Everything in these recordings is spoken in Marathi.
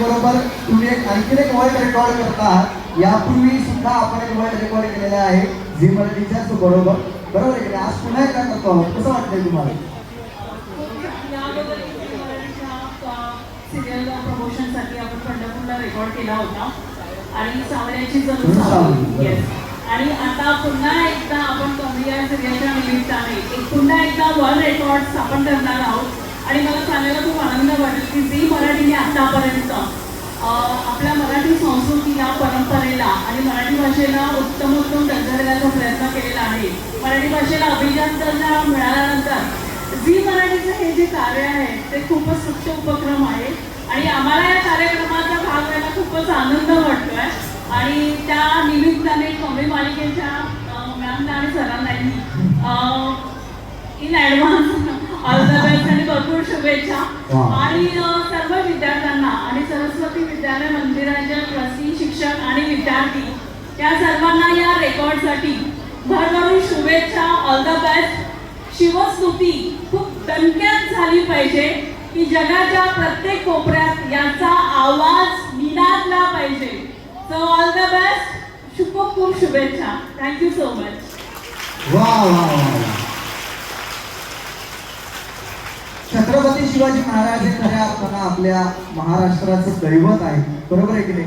बरोबर तुम्ही एक आणखीन एक वर्ल्ड रेकॉर्ड करता. आहात यापूर्वी सुद्धा आपण एक वर्ल्ड रेकॉर्ड केलेला आहे. झी मराठीच्याच बरोबर. बरोबर आहे? आज पुन्हा एकदा करतो आहोत कसं वाटतंय तुम्हाला? सिरियल प्रमोशनसाठी आपण पंढरपूरला रेकॉर्ड केला होता आणि आणि आता पुन्हा एकदा आपण कमी सिरियलच्या निमित्ताने. एक पुन्हा एकदा वर्ल्ड रेकॉर्ड आपण करणार आहोत. आणि मला सांगायला खूप आनंद वाटेल की जी मराठीने आतापर्यंत आपल्या मराठी संस्कृतीला परंपरेला आणि मराठी भाषेला उत्तमोत्तम दर्जा देण्याचा प्रयत्न केलेला आहे. मराठी भाषेला अभिजात दर्जा मिळाल्यानंतर जी मराठीचं हे जे कार्य आहे ते खूपच स्वच्छ उपक्रम आहे. आणि आम्हाला या कार्यक्रमाचा भाग व्हायला खूपच आनंद वाटतोय. आणि त्या निमित्ताने कमी मालिकेच्या मॅमला आणि सरांनाही इन ॲडव्हान्स आणि भरपूर शुभेच्छा. आणि सर्व विद्यार्थ्यांना आणि सरस्वती विद्यालय मंदिराचे ट्रस्टी शिक्षक आणि विद्यार्थी त्या सर्वांना या रेकॉर्डसाठी भरभरून शुभेच्छा. ऑल द बेस्ट शिवस्तुती खूप दणक्यात झाली पाहिजे की जगाच्या प्रत्येक कोपऱ्यात याचा आवाज निनादला पाहिजे. सो ऑल द बेस्ट खूप खूप शुभेच्छा. थँक्यू सो मच वा वा वा वा. छत्रपती शिवाजी महाराज हे खऱ्या अर्थानं आपल्या महाराष्ट्राचं दैवत आहे. बरोबर आहे की नाही?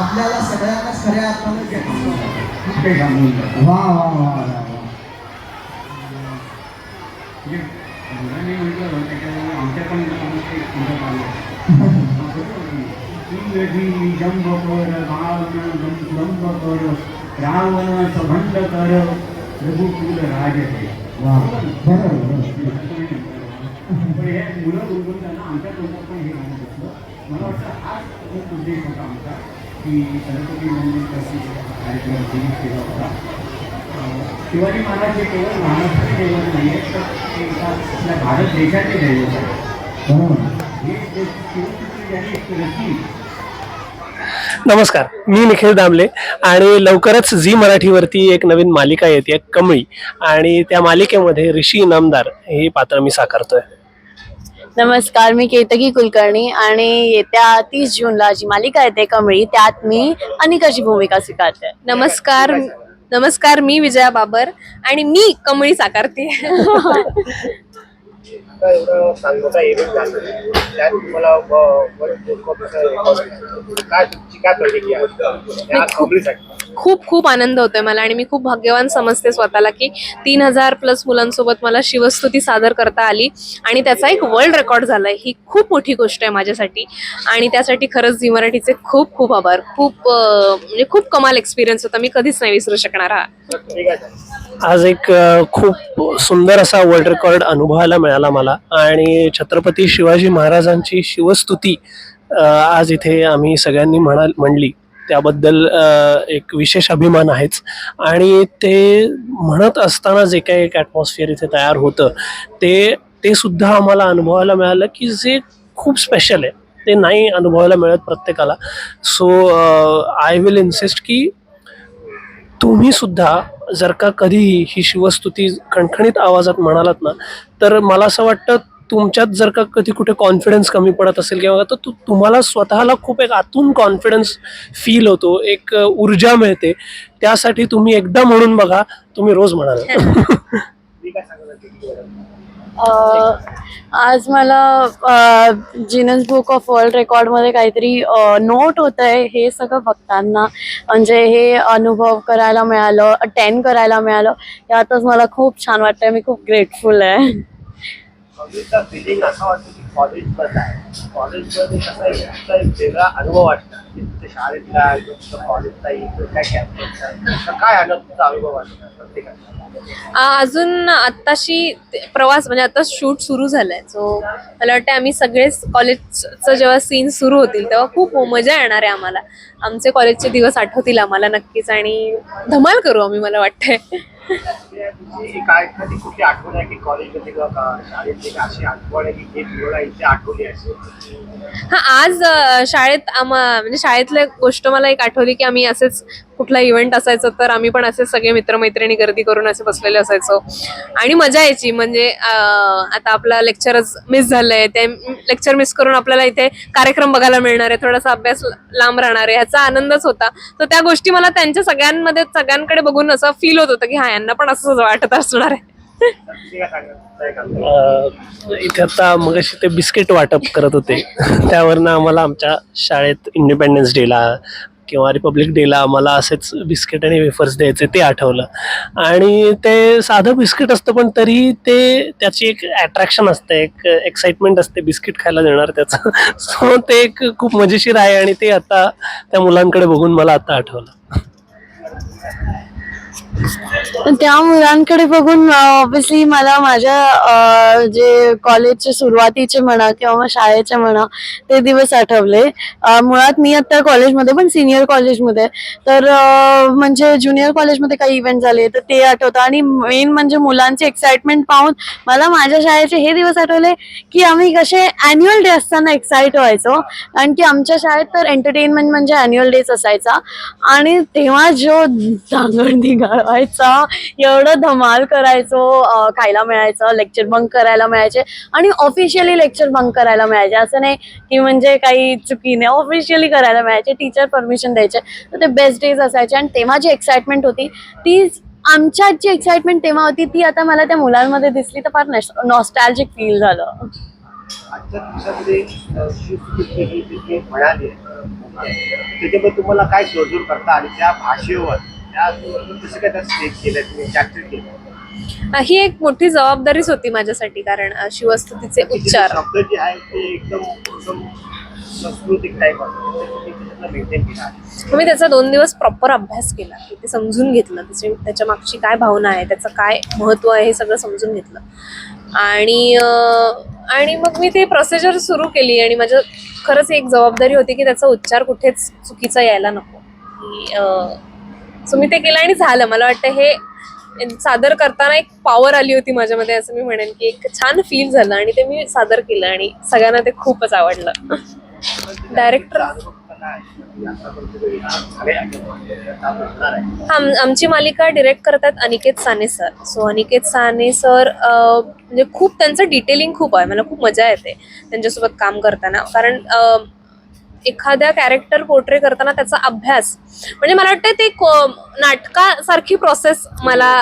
आपल्याला सगळ्यांनाच खऱ्या अर्थानं वा वा वा वा वा. म्हणजे जंब कर रावण जंब कर रावण संबंध कर रघुकुल राज. वा बरोबर. पण हे मुलं आमच्या तोंडात पण हे गाणं बसलं मला वाटतं हाच उद्देश होता आमचा की सरस्वती मंदिर कार्यक्रम सुरू केला होता शिवाजी महाराज हे केवळ महाराष्ट्राचे दैवत नाही आहेत तर ते आपल्या भारत देशाचे दैवत आहे बरोबर हे जे ज्यांनी रचली. नमस्कार मी निखिल दामले आणि लवकरच झी मराठीवरती एक नवीन मालिका येते कमळी. आणि त्या मालिकेमध्ये ऋषी इनामदार हे पात्र मी साकारतोय. नमस्कार मी केतकी कुलकर्णी आणि येत्या तीस जूनला जी मालिका येते कमळी त्यात मी अनिकाची भूमिका स्वीकारते. नमस्कार नमस्कार मी विजया बाबर आणि मी कमळी साकारते. इतका एवढं चांगला इव्हेंट झाला त्यात तुम्हाला काय तुमची काय प्रतिक्रिया या खूप खूप आनंद होतोय मला आणि मी खूप भाग्यवान समजते स्वतःला की तीन हजार प्लस मुलांसोबत मला शिवस्तुती सादर करता आली आणि त्याचा एक वर्ल्ड रेकॉर्ड झालाय. ही खूप मोठी गोष्ट आहे माझ्यासाठी. आणि त्यासाठी खरंच झी मराठीचे खूप खूप आभार. खूप म्हणजे खूप कमाल एक्सपिरियन्स होता. मी कधीच नाही विसरू शकणार हा. आज एक खूप सुंदर असा वर्ल्ड रेकॉर्ड अनुभवायला मिळाला मला आणि छत्रपती शिवाजी महाराजांची शिवस्तुती आज इथे आम्ही सगळ्यांनी म्हणा म्हणली. त्याबद्दल एक विशेष अभिमान आहेच. आणि ते म्हणत असताना जे काही एक ॲटमॉस्फिअर इथे तयार होतं ते ते सुद्धा आम्हाला अनुभवायला मिळालं की जे खूप स्पेशल आहे. ते नाही अनुभवायला मिळत प्रत्येकाला. सो आय विल इन्सिस्ट की तुम्ही सुद्धा जर का कधीही ही शिवस्तुती खणखणीत आवाजात म्हणालात ना तर मला असं वाटतं तुमच्यात जर का कधी कुठे कॉन्फिडन्स कमी पडत असेल किंवा तर तु- तुम्हाला स्वतःला खूप एक आतून कॉन्फिडन्स फील होतो एक ऊर्जा मिळते. त्यासाठी तुम्ही एकदा म्हणून बघा तुम्ही रोज म्हणाल. आहे? आज मला जिनस बुक ऑफ वर्ल्ड रेकॉर्डमध्ये काहीतरी नोट होत आहे हे सगळं बघताना. म्हणजे हे अनुभव करायला मिळालं अटेंड करायला मिळालं यातच मला खूप छान वाटतंय मी खूप ग्रेटफुल आहे. कबड्डीचा फिलिंग असा वाटतो की कॉलेजमध्ये आहे कॉलेजमध्ये कसा एक एक वेगळा अनुभव वाटतो की तुमच्या शाळेतला किंवा तुमच्या कॉलेजचा इथं काय कॅम्पसचा काय आलं तुमचा अनुभव वाटतो प्रत्येकाचा अजून आत्ताशी प्रवास म्हणजे आता शूट सुरू झालाय. सो मला वाटतं आम्ही सगळेच कॉलेजचं जेव्हा सीन सुरू होतील तेव्हा खूप मजा येणार आहे आम्हाला. आमचे कॉलेजचे दिवस आठवतील आम्हाला नक्कीच आणि धमाल करू आम्ही मला वाटतंय. काय एखादी कुठली आठवण आहे की कॉलेजमध्ये किंवा शाळेतली अशी आठवण आहे की इथे आठवली असेल हा आज अ, शाळेत आम्हा म्हणजे शाळेतल्या गोष्ट मला एक आठवली की आम्ही असेच कुठला इव्हेंट असायचं तर आम्ही पण असे सगळे मित्रमैत्रिणी गर्दी करून असे बसलेले असायचो. आणि मजा यायची म्हणजे आता आपला लेक्चरच मिस झालंय ते लेक्चर मिस करून आपल्याला इथे कार्यक्रम बघायला मिळणार आहे थोडासा अभ्यास लांब राहणार आहे ह्याचा आनंदच होता. तर त्या गोष्टी मला त्यांच्या सगळ्यांमध्ये सगळ्यांकडे बघून असं फील होत होतं की हा यांना पण असंच वाटत असणार आहे. इथे आता मगाशी ते बिस्किट वाटप करत होते. त्यावरनं आम्हाला आमच्या शाळेत इंडिपेंडन्स डेला किंवा रिपब्लिक डेला आम्हाला असेच बिस्किट आणि वेफर्स द्यायचे ते आठवलं. आणि ते साधं बिस्किट असतं पण तरी ते त्याची एक अट्रॅक्शन असते एक एक्साइटमेंट असते बिस्किट खायला देणार त्याचं. सो ते एक खूप मजेशीर आहे आणि ते आता त्या मुलांकडे बघून मला आता आठवलं. त्या मुलांकडे बघून ऑब्विसली मला माझ्या जे कॉलेजचे सुरुवातीचे म्हणा किंवा मग शाळेचे म्हणा ते दिवस आठवले. मुळात मी आता कॉलेजमध्ये पण सिनियर कॉलेजमध्ये तर म्हणजे ज्युनियर कॉलेजमध्ये काही इव्हेंट झाले तर ते आठवतं. आणि मेन म्हणजे मुलांची एक्साइटमेंट पाहून मला माझ्या शाळेचे हे दिवस आठवले की आम्ही कसे अॅन्युअल डे असताना एक्साइट व्हायचो. कारण की आमच्या शाळेत तर एंटरटेनमेंट म्हणजे अॅन्युअल डेच असायचा. आणि तेव्हा जो धांगडधिंग व्हायचा एवढं धमाल करायचो खायला मिळायचं लेक्चर बंक करायला मिळायचे आणि ऑफिशियली लेक्चर बंक करायला मिळायचे असं नाही की म्हणजे काही चुकीने ऑफिशियली करायला मिळायचे टीचर परमिशन द्यायचे तर ते बेस्ट डेज असायचे आणि तेव्हा जी एक्साइटमेंट होती ती आमच्यात जी एक्साइटमेंट तेव्हा होती ती आता मला त्या मुलांमध्ये दिसली तर फार नॉस्टॅल्जिक फील झालं आजच्या तुम्हाला काय करता आणि त्या भाषेवर ही एक मोठी जबाबदारीच होती माझ्यासाठी कारण शिवस्तुतीचे उच्चार. शब्द जे आहे ते एकदम एकदम सांस्कृतिक टाईप मेंटेन केला आहे. मी त्याचा दोन दिवस प्रॉपर अभ्यास केला की ते समजून घेतलं त्याचे त्याच्या मागची काय भावना आहे त्याचं काय महत्त्व आहे हे सगळं समजून घेतलं. आणि आणि मग मी ते प्रोसिजर सुरू केली आणि माझं खरंच एक जबाबदारी होती की त्याचा उच्चार कुठेच चुकीचा यायला नको. की सो मी ते केलं आणि झालं. मला वाटतं हे सादर करताना एक पॉवर आली होती माझ्यामध्ये असं मी म्हणेन की एक छान फील झालं आणि ते मी सादर केलं आणि सगळ्यांना ते खूपच आवडलं. डायरेक्टर आम आमची मालिका डिरेक्ट करतात Aniket Sane sir so Aniket Sane sir म्हणजे खूप त्यांचं डिटेलिंग खूप आहे. मला खूप मजा येते त्यांच्यासोबत काम करताना. कारण एखाद्या कॅरेक्टर पोर्ट्रे करताना त्याचा अभ्यास. म्हणजे मला वाटतं ते को- नाटकासारखी प्रोसेस मला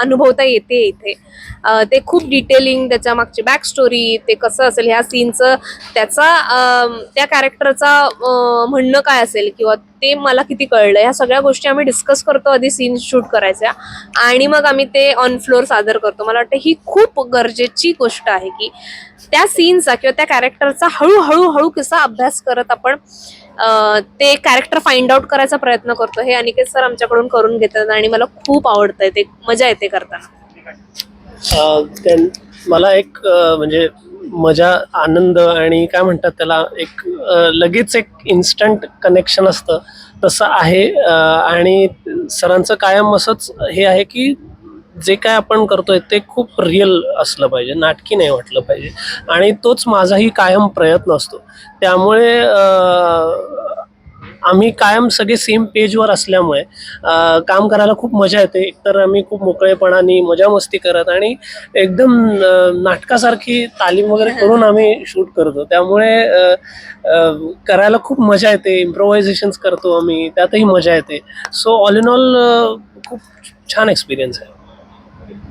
अनुभवता येते इथे. ते खूप डिटेलिंग त्याच्या मागची बॅक स्टोरी ते कसं असेल ह्या सीनचं त्याचा त्या कॅरेक्टरचा म्हणणं काय असेल किंवा ते मला किती कळलं ह्या सगळ्या गोष्टी आम्ही डिस्कस करतो आधी सीन शूट करायच्या. आणि मग आम्ही ते ऑन फ्लोअर सादर करतो. मला वाटतं ही खूप गरजेची गोष्ट आहे की त्या सीनचा किंवा त्या कॅरेक्टरचा हळूहळू हळू कसा अभ्यास करत आपण ते कॅरेक्टर फाइंड आउट करायचा प्रयत्न करतो. हे अनिकेत सर आमच्याकडून करून घेतात आणि मला खूप आवडतंय. ते मजा येते करताना. मला एक म्हणजे मजा आनंद आणि काय म्हणतात त्याला एक लगेच एक इन्स्टंट कनेक्शन असतं. तसं आहे आणि सरांचं कायम असंच हे आहे की जे काय आपण करतोय ते खूप रिअल असलं पाहिजे नाटकी नाही वाटलं पाहिजे. आणि तोच माझाही कायम प्रयत्न असतो. त्यामुळे आम्ही कायम सगळे सेम पेजवर असल्यामुळे काम करायला खूप मजा येते. एकतर आम्ही खूप मोकळेपणाने मजा मस्ती करत आणि एकदम नाटकासारखी तालीम वगैरे करून आम्ही शूट करतो. त्यामुळे करायला खूप मजा येते. इम्प्रोव्हायझेशन्स करतो आम्ही. त्यातही मजा येते. सो ऑल इन ऑल खूप छान एक्सपिरियन्स आहे.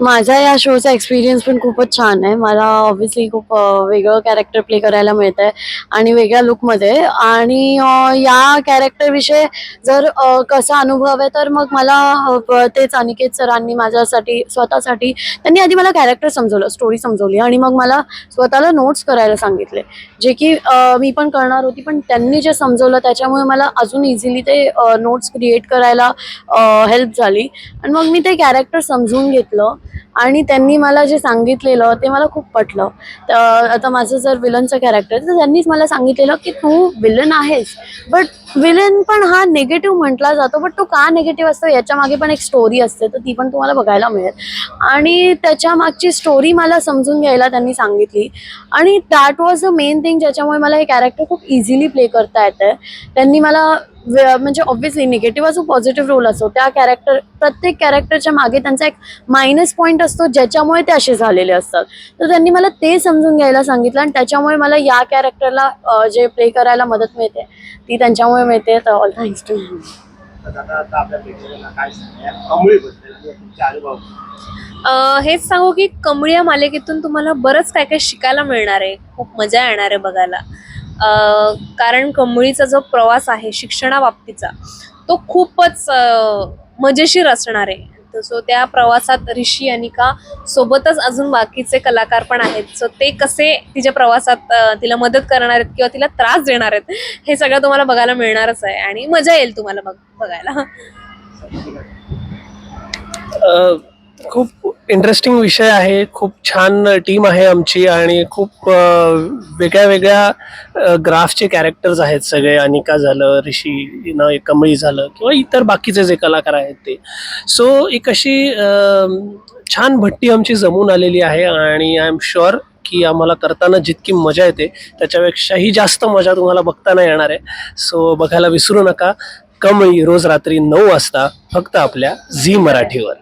माझा या शोचा एक्सपिरियन्स पण खूपच छान आहे. मला ऑब्व्हियसली खूप वेगळं कॅरेक्टर प्ले करायला मिळत आहे आणि वेगळ्या लुकमध्ये आणि या कॅरेक्टरविषयी जर कसा अनुभव आहे तर मग मला तेच अनिकेत सरांनी माझ्यासाठी स्वतःसाठी त्यांनी आधी मला कॅरेक्टर समजवलं स्टोरी समजवली आणि मग मला स्वतःला नोट्स करायला सांगितले. जे की मी पण करणार होती पण त्यांनी जे समजवलं त्याच्यामुळे मला अजून इझिली ते नोट्स क्रिएट करायला हेल्प झाली. आणि मग मी ते कॅरेक्टर समजून घेतलं. आणि त्यांनी मला जे सांगितलेलं ते मला खूप पटलं. तर आता माझं जर विलनचं कॅरेक्टर तर त्यांनीच मला सांगितलेलं की तू विलन आहेस. बट विलन पण हा निगेटिव्ह म्हटला जातो बट तो का निगेटिव्ह असतो याच्या मागे पण एक स्टोरी असते तर ती पण तुम्हाला बघायला मिळेल. आणि त्याच्या मागची स्टोरी मला समजून घ्यायला त्यांनी सांगितली. आणि that was the main thing ज्याच्यामुळे मला हे कॅरेक्टर खूप इझिली प्ले करता येतं त्यांनी मला म्हणजे ऑब्व्हियसली निगेटिव्ह असो पॉझिटिव्ह रोल असो त्या कॅरेक्टर प्रत्येक कॅरेक्टरच्या मागे त्यांचा एक मायनस पॉईंट असतो ज्याच्यामुळे ते असे झालेले असतात. तर त्यांनी मला ते समजून घ्यायला सांगितलं आणि त्याच्यामुळे मला या कॅरेक्टरला जे प्ले करायला मदत मिळते ती त्यांच्यामुळे मिळते. तर ऑल थँक्स टू हेच सांगू की कमळी या मालिकेतून तुम्हाला बरंच काय काय शिकायला मिळणार आहे. खूप मजा येणार आहे बघायला. कारण कमळीचा जो प्रवास आहे शिक्षणाबाबतीचा तो खूपच मजेशीर असणार आहे. तर सो त्या प्रवासात ऋषी अनिका सोबतच अजून बाकीचे कलाकार पण आहेत. सो ते कसे तिच्या प्रवासात तिला मदत करणार आहेत किंवा तिला त्रास देणार आहेत हे सगळं तुम्हाला बघायला मिळणारच आहे आणि मजा येईल तुम्हाला बघ बघायला. खूप इंटरेस्टिंग विषय आहे. खूप छान टीम आहे आमची आणि खूप वेगळ्या वेगळ्या ग्राफचे कॅरेक्टर्स आहेत सगळे. अनिका झालं ऋषी ना कमळी झालं किंवा इतर बाकीचे जे कलाकार आहेत ते. सो एक अशी छान भट्टी आमची जमून आलेली आहे आणि आय एम शुअर की आम्हाला करताना जितकी मजा येते त्याच्यापेक्षाही जास्त मजा तुम्हाला बघताना येणार आहे. सो बघायला विसरू नका. कमळी रोज रात्री नऊ वाजता फक्त आपल्या झी मराठीवर.